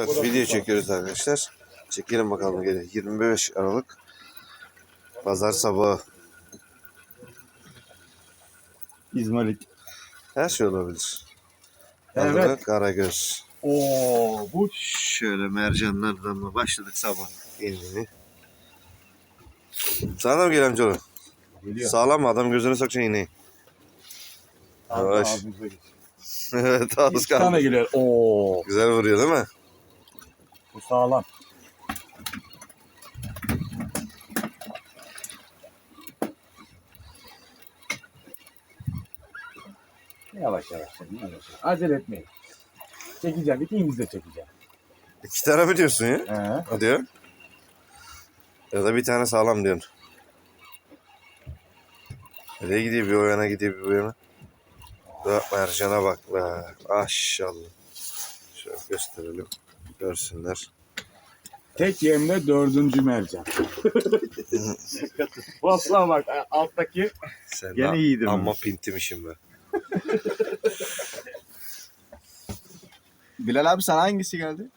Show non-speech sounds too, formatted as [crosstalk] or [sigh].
Evet video çekiyoruz arkadaşlar. Çekelim bakalım gene. 25 Aralık Pazar sabahı. İzmarit. Her şey olabilir. Evet. Evet. Karagöz. Oo bu Şöyle mercanlardan mı başladık sabah yeniliğini. Sana mı gel amcaoğlu? geliyor. Sağlam? Adam gözünü sokacak iğneyi. Yavaş. Ağzımıza [laughs] evet az İki tane kaldı. geliyor. Oo Güzel vuruyor değil mi? Bu sağlam. Yavaş yavaş. Yavaş yavaş. Acele etmeyin. Çekeceğim. İkiniz de çekeceğim. İki tane mi diyorsun ya? He. Hadi ya. Ya da bir tane sağlam diyorsun. Nereye gidiyor bir o yana gidiyor bir bu yana. Da mercana bak be. Maşallah. Şöyle gösterelim. Görsünler. Tek yemle dördüncü mercan. [laughs] Vallahi bak alttaki Sen Gene iyidir mi? Amma pintimişim be. Bilal abi sana hangisi geldi?